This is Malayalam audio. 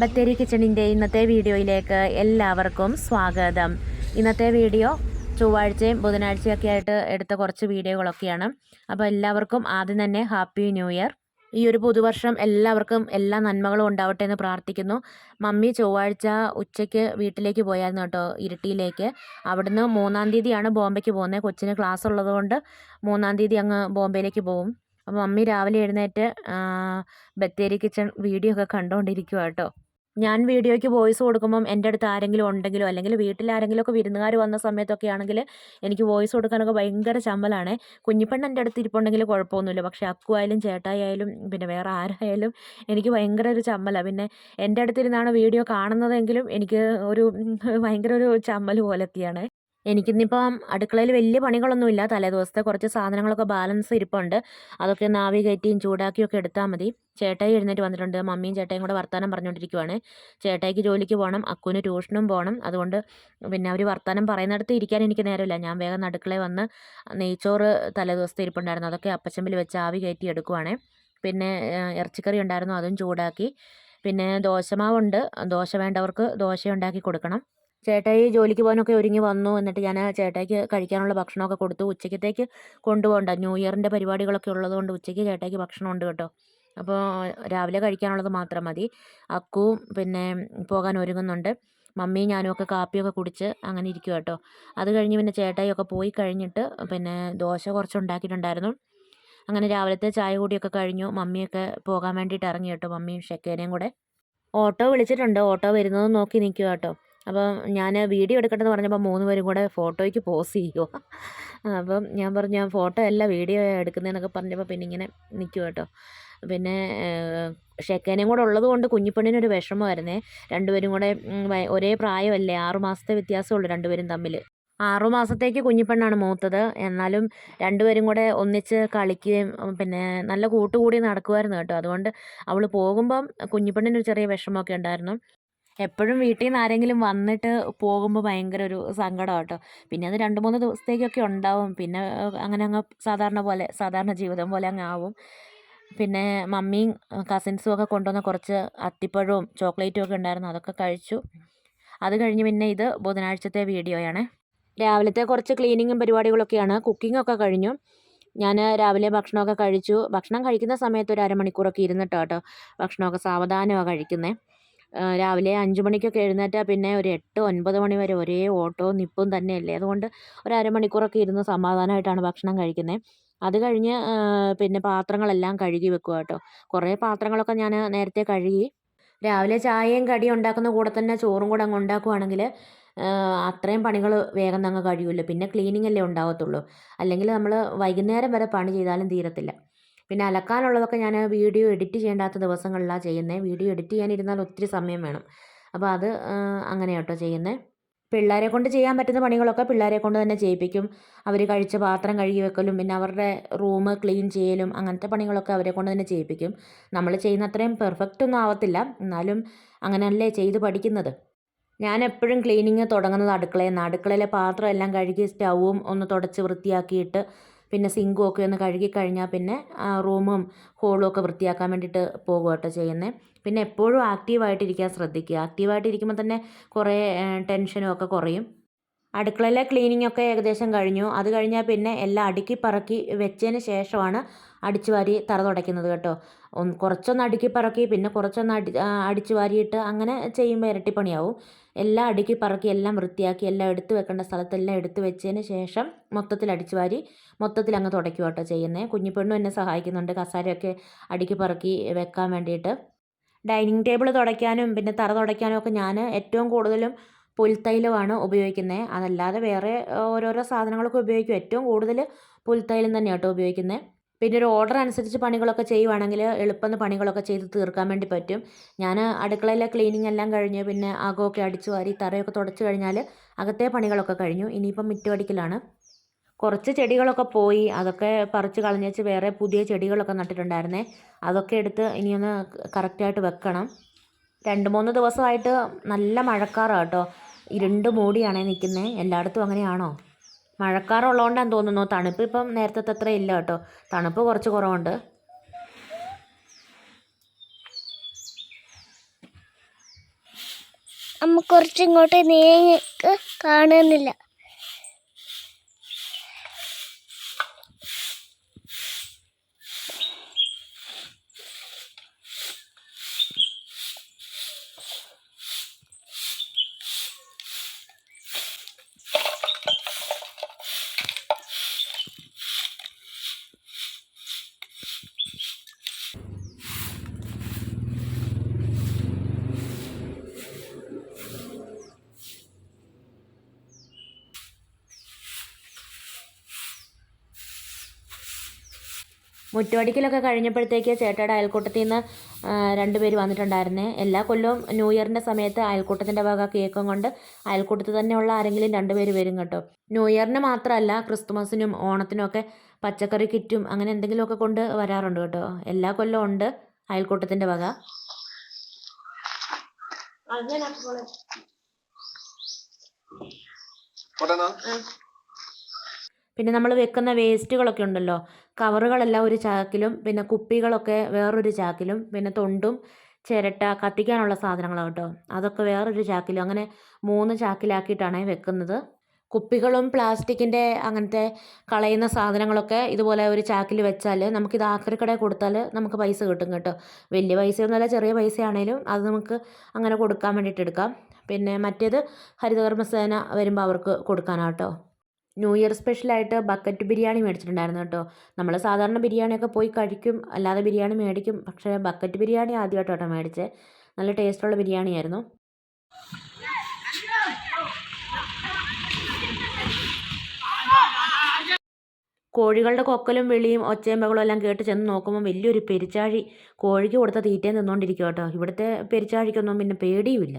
ബത്തേരി കിച്ചണിന്റെ ഇന്നത്തെ വീഡിയോയിലേക്ക് എല്ലാവർക്കും സ്വാഗതം. ഇന്നത്തെ വീഡിയോ ചൊവ്വാഴ്ചയും ബുധനാഴ്ചയൊക്കെ ആയിട്ട് എടുത്ത കുറച്ച് വീഡിയോകളൊക്കെയാണ്. അപ്പോൾ എല്ലാവർക്കും ആദ്യം തന്നെ ഹാപ്പി ന്യൂ ഇയർ. ഈ ഒരു പുതുവർഷം എല്ലാവർക്കും എല്ലാ നന്മകളും ഉണ്ടാവട്ടെ എന്ന് പ്രാർത്ഥിക്കുന്നു. മമ്മി ചൊവ്വാഴ്ച ഉച്ചയ്ക്ക് വീട്ടിലേക്ക് പോയായിരുന്നു കേട്ടോ ഇരിട്ടിയിലേക്ക്. അവിടുന്ന് മൂന്നാം തീയതിയാണ് ബോംബെക്ക് പോകുന്നത്. കൊച്ചിന് ക്ലാസ് ഉള്ളതുകൊണ്ട് മൂന്നാം തീയതി അങ്ങ് ബോംബെയിലേക്ക് പോകും. അപ്പോൾ മമ്മി രാവിലെ എഴുന്നേറ്റ് ബത്തേരി കിച്ചൺ വീഡിയോ ഒക്കെ കണ്ടുകൊണ്ടിരിക്കുക കേട്ടോ. ഞാൻ വീഡിയോയ്ക്ക് വോയിസ് കൊടുക്കുമ്പം എന്റെ അടുത്ത് ആരെങ്കിലും ഉണ്ടെങ്കിലോ അല്ലെങ്കിൽ വീട്ടിൽ ആരെങ്കിലും ഒക്കെ വിരുന്നുകാർ വന്ന സമയത്തൊക്കെ ആണെങ്കിൽ എനിക്ക് വോയിസ് കൊടുക്കാനൊക്കെ ഭയങ്കര ചമ്മലാണ് കുഞ്ഞിപ്പെണ്ണ് എന്റെ അടുത്ത് ഇരിപ്പുണ്ടെങ്കിൽ കുഴപ്പമൊന്നുമില്ല. പക്ഷേ അക്കു ആയാലും ചേട്ടായി ആയാലും പിന്നെ വേറെ ആരായാലും എനിക്ക് ഭയങ്കര ഒരു ചമ്മലാണ് പിന്നെ എന്റെ അടുത്തിരുന്നാണ് വീഡിയോ കാണുന്നതെങ്കിലും എനിക്ക് ഒരു ഭയങ്കര ഒരു ചമ്മൽ പോലൊക്കെയാണ്. എനിക്കിന്നിപ്പം അടുക്കളയിൽ വലിയ പണികളൊന്നുമില്ല. തലേദിവസത്തെ കുറച്ച് സാധനങ്ങളൊക്കെ ബാലൻസ് ഇരിപ്പുണ്ട്. അതൊക്കെ നാവി കയറ്റിയും ചൂടാക്കിയും ഒക്കെ എടുത്താൽ മതി. ചേട്ടായി എഴുന്നേറ്റ് വന്നിട്ടുണ്ട്. മമ്മിയും ചേട്ടായും കൂടെ വർത്താനം പറഞ്ഞുകൊണ്ടിരിക്കുവാണ്. ചേട്ടായിക്ക് ജോലിക്ക് പോകണം. അക്കുവിന് ട്യൂഷനും പോകണം. അതുകൊണ്ട് പിന്നെ അവർ വർത്താനം പറയുന്നിടത്ത് ഇരിക്കാൻ എനിക്ക് നേരമില്ല. ഞാൻ വേഗം അടുക്കളയിൽ വന്ന് നെയ്ച്ചോറ് തലേ ദിവസത്തെ ഇരിപ്പുണ്ടായിരുന്നു. അതൊക്കെ അപ്പച്ചമ്പിൽ വെച്ച് ആവി കയറ്റി എടുക്കുവാണ്. പിന്നെ ഇറച്ചിക്കറി ഉണ്ടായിരുന്നു. അതും ചൂടാക്കി. പിന്നെ ദോശമാവുണ്ട്. ദോശ വേണ്ടവർക്ക് ദോശ ഉണ്ടാക്കി കൊടുക്കണം. ചേട്ടായി ജോലിക്ക് പോകാനൊക്കെ ഒരുങ്ങി വന്നു. എന്നിട്ട് ഞാൻ ചേട്ടായിക്ക് കഴിക്കാനുള്ള ഭക്ഷണമൊക്കെ കൊടുത്തു. ഉച്ചക്കത്തേക്ക് കൊണ്ടുപോകണ്ട. ന്യൂ ഇയറിന്റെ പരിപാടികളൊക്കെ ഉള്ളതുകൊണ്ട് ഉച്ചയ്ക്ക് ചേട്ടായിക്ക് ഭക്ഷണം ഉണ്ട് കേട്ടോ. അപ്പോൾ രാവിലെ കഴിക്കാനുള്ളത് മാത്രം മതി. അക്കുവും പിന്നെ പോകാൻ ഒരുങ്ങുന്നുണ്ട്. മമ്മിയും ഞാനും ഒക്കെ കാപ്പിയൊക്കെ കുടിച്ച് അങ്ങനെ ഇരിക്കും കേട്ടോ. അത് കഴിഞ്ഞ് പിന്നെ ചേട്ടായിയൊക്കെ പോയി കഴിഞ്ഞിട്ട് പിന്നെ ദോശ കുറച്ച് ഉണ്ടാക്കിയിട്ടുണ്ടായിരുന്നു. അങ്ങനെ രാവിലത്തെ ചായ കൂടിയൊക്കെ കഴിഞ്ഞു. മമ്മിയൊക്കെ പോകാൻ വേണ്ടിയിട്ട് ഇറങ്ങി കേട്ടോ. മമ്മിയും ഷെക്കേനയും കൂടെ. ഓട്ടോ വിളിച്ചിട്ടുണ്ട്. ഓട്ടോ വരുന്നത് നോക്കി നിൽക്കുക കേട്ടോ. അപ്പം ഞാൻ വീഡിയോ എടുക്കട്ടെന്ന് പറഞ്ഞപ്പോൾ മൂന്ന് പേരും കൂടെ ഫോട്ടോയ്ക്ക് പോസ് ചെയ്യുമോ അപ്പം ഞാൻ പറഞ്ഞു ഞാൻ ഫോട്ടോ അല്ല വീഡിയോ എടുക്കുന്നതെന്നൊക്കെ പറഞ്ഞപ്പോൾ പിന്നെ ഇങ്ങനെ നിൽക്കും കേട്ടോ. പിന്നെ ഷെക്കേനയും കൂടെ ഉള്ളത് കൊണ്ട് കുഞ്ഞിപ്പെണ്ണിനൊരു വിഷമമായിരുന്നേ. രണ്ടുപേരും കൂടെ ഒരേ പ്രായമല്ലേ ആറു മാസത്തെ വ്യത്യാസമുള്ളൂ രണ്ടുപേരും തമ്മിൽ ആറു മാസത്തേക്ക് കുഞ്ഞിപ്പെണ്ണാണ് മൂത്തത്. എന്നാലും രണ്ടുപേരും കൂടെ ഒന്നിച്ച് കളിക്കുകയും പിന്നെ നല്ല കൂട്ടുകൂടി നടക്കുമായിരുന്നു കേട്ടോ. അതുകൊണ്ട് അവൾ പോകുമ്പം കുഞ്ഞിപ്പെണ്ണിനൊരു ചെറിയ വിഷമമൊക്കെ ഉണ്ടായിരുന്നു. എപ്പോഴും വീട്ടിൽ നിന്ന് ആരെങ്കിലും വന്നിട്ട് പോകുമ്പോൾ ഭയങ്കര ഒരു സങ്കടം കേട്ടോ പിന്നെ അത് രണ്ട് മൂന്ന് ദിവസത്തേക്കൊക്കെ ഉണ്ടാവും. പിന്നെ അങ്ങനെ അങ്ങ് സാധാരണ പോലെ സാധാരണ ജീവിതം പോലെ അങ്ങ് ആവും. പിന്നെ മമ്മിയും കസിൻസും ഒക്കെ കൊണ്ടുവന്ന കുറച്ച് അത്തിപ്പഴവും ചോക്ലേറ്റും ഒക്കെ ഉണ്ടായിരുന്നു. അതൊക്കെ കഴിച്ചു. അത് കഴിഞ്ഞ് പിന്നെ ഇത് ബുധനാഴ്ചത്തെ വീഡിയോയാണ്. രാവിലത്തെ കുറച്ച് ക്ലീനിങ്ങും പരിപാടികളൊക്കെയാണ് കുക്കിംഗ് ഒക്കെ കഴിഞ്ഞു. ഞാൻ രാവിലെ ഭക്ഷണമൊക്കെ കഴിച്ചു. ഭക്ഷണം കഴിക്കുന്ന സമയത്ത് ഒരു അരമണിക്കൂറൊക്കെ ഇരുന്നിട്ടോ കേട്ടോ ഭക്ഷണമൊക്കെ സാവധാനമാണ് കഴിക്കുന്നത് രാവിലെ അഞ്ച് മണിക്കൊക്കെ എഴുന്നേറ്റാൽ പിന്നെ ഒരു എട്ട് ഒൻപത് മണി വരെ ഒരേ ഓട്ടവും നിപ്പും തന്നെയല്ലേ. അതുകൊണ്ട് ഒരു അരമണിക്കൂറൊക്കെ ഇരുന്ന് സമാധാനമായിട്ടാണ് ഭക്ഷണം കഴിക്കുന്നത് അത് കഴിഞ്ഞ് പിന്നെ പാത്രങ്ങളെല്ലാം കഴുകി വെക്കുക കേട്ടോ. കുറേ പാത്രങ്ങളൊക്കെ ഞാൻ നേരത്തെ കഴുകി. രാവിലെ ചായയും കടിയും ഉണ്ടാക്കുന്ന കൂടെ തന്നെ ചോറും കൂടെ അങ്ങ് ഉണ്ടാക്കുവാണെങ്കിൽ അത്രയും പണികൾ വേഗം തന്നെ കഴിയുമല്ലോ. പിന്നെ ക്ലീനിങ് അല്ലേ ഉണ്ടാകത്തുള്ളൂ അല്ലെങ്കിൽ നമ്മൾ വൈകുന്നേരം വരെ പണി ചെയ്താലും തീരത്തില്ല. പിന്നെ അലക്കാനുള്ളതൊക്കെ ഞാൻ വീഡിയോ എഡിറ്റ് ചെയ്യേണ്ടാത്ത ദിവസങ്ങളിലാണ് ചെയ്യുന്നത് വീഡിയോ എഡിറ്റ് ചെയ്യാനിരുന്നാൽ ഒത്തിരി സമയം വേണം. അപ്പോൾ അത് അങ്ങനെ കേട്ടോ ചെയ്യുന്നത് പിള്ളേരെ കൊണ്ട് ചെയ്യാൻ പറ്റുന്ന പണികളൊക്കെ പിള്ളേരെ കൊണ്ട് തന്നെ ചെയ്യിപ്പിക്കും. അവർ കഴിച്ച പാത്രം കഴുകി വെക്കലും പിന്നെ അവരുടെ റൂം ക്ലീൻ ചെയ്യലും അങ്ങനത്തെ പണികളൊക്കെ അവരെ കൊണ്ട് തന്നെ ചെയ്യിപ്പിക്കും. നമ്മൾ ചെയ്യുന്ന അത്രയും പെർഫെക്റ്റ് ഒന്നും ആവത്തില്ല. എന്നാലും അങ്ങനെയല്ലേ ചെയ്ത് പഠിക്കുന്നത്. ഞാൻ എപ്പോഴും ക്ലീനിങ് തുടങ്ങുന്നത് അടുക്കളയിൽ നിന്ന്. അടുക്കളയിലെ പാത്രം എല്ലാം കഴുകി സ്റ്റൗവും ഒന്ന് തുടച്ച് വൃത്തിയാക്കിയിട്ട് പിന്നെ സിങ്കും ഒക്കെ ഒന്ന് കഴുകി കഴിഞ്ഞാൽ പിന്നെ റൂമും ഹോളും ഒക്കെ വൃത്തിയാക്കാൻ വേണ്ടിയിട്ട് പോകുക കേട്ടോ ചെയ്യുന്നത് പിന്നെ എപ്പോഴും ആക്റ്റീവായിട്ടിരിക്കാൻ ശ്രദ്ധിക്കുക. ആക്റ്റീവായിട്ടിരിക്കുമ്പോൾ തന്നെ കുറേ ടെൻഷനും ഒക്കെ കുറയും. അടുക്കളയിലെ ക്ലീനിങ് ഒക്കെ ഏകദേശം കഴിഞ്ഞു. അത് കഴിഞ്ഞാൽ പിന്നെ എല്ലാം അടുക്കി പറക്കി വെച്ചതിന് ശേഷമാണ് അടിച്ചു വാരി തറ തുടയ്ക്കുന്നത് കേട്ടോ. കുറച്ചൊന്ന് അടുക്കി പറക്കി പിന്നെ കുറച്ചൊന്ന് അടി അടിച്ചു വാരിയിട്ട് അങ്ങനെ ചെയ്യുമ്പോൾ ഇരട്ടിപ്പണിയാവും എല്ലാം അടുക്കി പറക്കി എല്ലാം വൃത്തിയാക്കി എല്ലാം എടുത്ത് വെക്കേണ്ട സ്ഥലത്തെല്ലാം എടുത്ത് വെച്ചതിന് ശേഷം മൊത്തത്തിൽ അടിച്ചു വാരി മൊത്തത്തിൽ അങ്ങ് തുടയ്ക്കുക കേട്ടോ ചെയ്യുന്നത് കുഞ്ഞിപ്പെണ്ണും എന്നെ സഹായിക്കുന്നുണ്ട്. കസാരയൊക്കെ അടുക്കി പറക്കി വെക്കാൻ വേണ്ടിയിട്ട്. ഡൈനിങ് ടേബിൾ തുടയ്ക്കാനും പിന്നെ തറ തുടയ്ക്കാനും ഒക്കെ ഞാൻ ഏറ്റവും കൂടുതലും പുൽത്തൈലമാണ് ഉപയോഗിക്കുന്നത് അതല്ലാതെ വേറെ ഓരോരോ സാധനങ്ങളൊക്കെ ഉപയോഗിക്കും. ഏറ്റവും കൂടുതൽ പുൽത്തൈലം തന്നെയാണ് കേട്ടോ ഉപയോഗിക്കുന്നത് പിന്നെ ഒരു ഓർഡർ അനുസരിച്ച് പണികളൊക്കെ ചെയ്യുവാണെങ്കിൽ എളുപ്പം പണികളൊക്കെ ചെയ്ത് തീർക്കാൻ വേണ്ടി പറ്റും. ഞാൻ അടുക്കളയിലെ ക്ലീനിങ് എല്ലാം കഴിഞ്ഞ് പിന്നെ അകമൊക്കെ അടിച്ചു വാരി തറയൊക്കെ തുടച്ചു കഴിഞ്ഞാൽ അകത്തെ പണികളൊക്കെ കഴിഞ്ഞു. ഇനിയിപ്പം മിറ്റമടിക്കലാണ് കുറച്ച് ചെടികളൊക്കെ പോയി അതൊക്കെ പറിച്ച് കളഞ്ഞേച്ച് വേറെ പുതിയ ചെടികളൊക്കെ നട്ടിട്ടുണ്ടായിരുന്നേ. അതൊക്കെ എടുത്ത് ഇനിയൊന്ന് കറക്റ്റായിട്ട് വെക്കണം. രണ്ട് മൂന്ന് ദിവസമായിട്ട് നല്ല മഴക്കാറാണ് കേട്ടോ. ഇരുണ്ട് മൂടിയാണേ നിൽക്കുന്നത് എല്ലായിടത്തും അങ്ങനെയാണോ? മഴക്കാറുള്ളതുകൊണ്ടാന്ന് തോന്നുന്നു. തണുപ്പ് ഇപ്പം നേരത്തെ അത്ര ഇല്ല കേട്ടോ. തണുപ്പ് കുറച്ച് കുറവുണ്ട്. അമ്മ കുറച്ചിങ്ങോട്ട് നീങ്ങി കാണുന്നില്ല. മുറ്റുപടിക്കലൊക്കെ കഴിഞ്ഞപ്പോഴത്തേക്ക് ചേട്ടയുടെ അയൽക്കൂട്ടത്തിൽ നിന്ന് രണ്ടുപേര് വന്നിട്ടുണ്ടായിരുന്നേ. എല്ലാ കൊല്ലവും ന്യൂ ഇയറിന്റെ സമയത്ത് അയൽക്കൂട്ടത്തിന്റെ വക കേക്കും കൊണ്ട് അയൽക്കൂട്ടത്തിൽ തന്നെയുള്ള ആരെങ്കിലും രണ്ടുപേര് വരും കേട്ടോ. ന്യൂ ഇയറിന് മാത്രമല്ല ക്രിസ്തുമസിനും ഓണത്തിനും ഒക്കെ പച്ചക്കറി കിറ്റും അങ്ങനെ എന്തെങ്കിലുമൊക്കെ കൊണ്ട് വരാറുണ്ട് കേട്ടോ. എല്ലാ കൊല്ലവും ഉണ്ട് അയൽക്കൂട്ടത്തിന്റെ വക. പോട്ടെന്നാ. പിന്നെ നമ്മൾ വെക്കുന്ന വേസ്റ്റുകളൊക്കെ ഉണ്ടല്ലോ കവറുകളെല്ലാം ഒരു ചാക്കിലും പിന്നെ കുപ്പികളൊക്കെ വേറൊരു ചാക്കിലും പിന്നെ തൊണ്ടും ചിരട്ട കത്തിക്കാനുള്ള സാധനങ്ങളാണ് കേട്ടോ. അതൊക്കെ വേറൊരു ചാക്കിലും അങ്ങനെ മൂന്ന് ചാക്കിലാക്കിയിട്ടാണ് വെക്കുന്നത്. കുപ്പികളും പ്ലാസ്റ്റിക്കിന്റെ അങ്ങനത്തെ കളയുന്ന സാധനങ്ങളൊക്കെ ഇതുപോലെ ഒരു ചാക്കിൽ വെച്ചാൽ നമുക്കിത് ആക്രിക്കടയിൽ കൊടുത്താൽ നമുക്ക് പൈസ കിട്ടും കേട്ടോ. വലിയ പൈസയൊന്നുമല്ല ചെറിയ പൈസയാണേലും അത് നമുക്ക് അങ്ങനെ കൊടുക്കാൻ വേണ്ടിയിട്ട് എടുക്കാം. പിന്നെ മറ്റേത് ഹരിതകർമ്മസേന വരുമ്പോൾ അവർക്ക് കൊടുക്കാനാട്ടോ ന്യൂ ഇയർ സ്പെഷ്യലായിട്ട് ബക്കറ്റ് ബിരിയാണി മേടിച്ചിട്ടുണ്ടായിരുന്നു കേട്ടോ. നമ്മൾ സാധാരണ ബിരിയാണിയൊക്കെ പോയി കഴിക്കും അല്ലാതെ ബിരിയാണി മേടിക്കും. പക്ഷേ ബക്കറ്റ് ബിരിയാണി ആദ്യമായിട്ട് കേട്ടോ നല്ല ടേസ്റ്റുള്ള ബിരിയാണിയായിരുന്നു കോഴികളുടെ കൊക്കലും വിളിയും ഒച്ചയും ബഹളവും എല്ലാം കേട്ട് ചെന്ന് നോക്കുമ്പോൾ വലിയൊരു പെരിച്ചാഴി കോഴിക്ക് കൊടുത്ത തീറ്റയും തിന്നുകൊണ്ടിരിക്കും കേട്ടോ. ഇവിടുത്തെ പെരിച്ചാഴിക്കൊന്നും പിന്നെ പേടിയുമില്ല.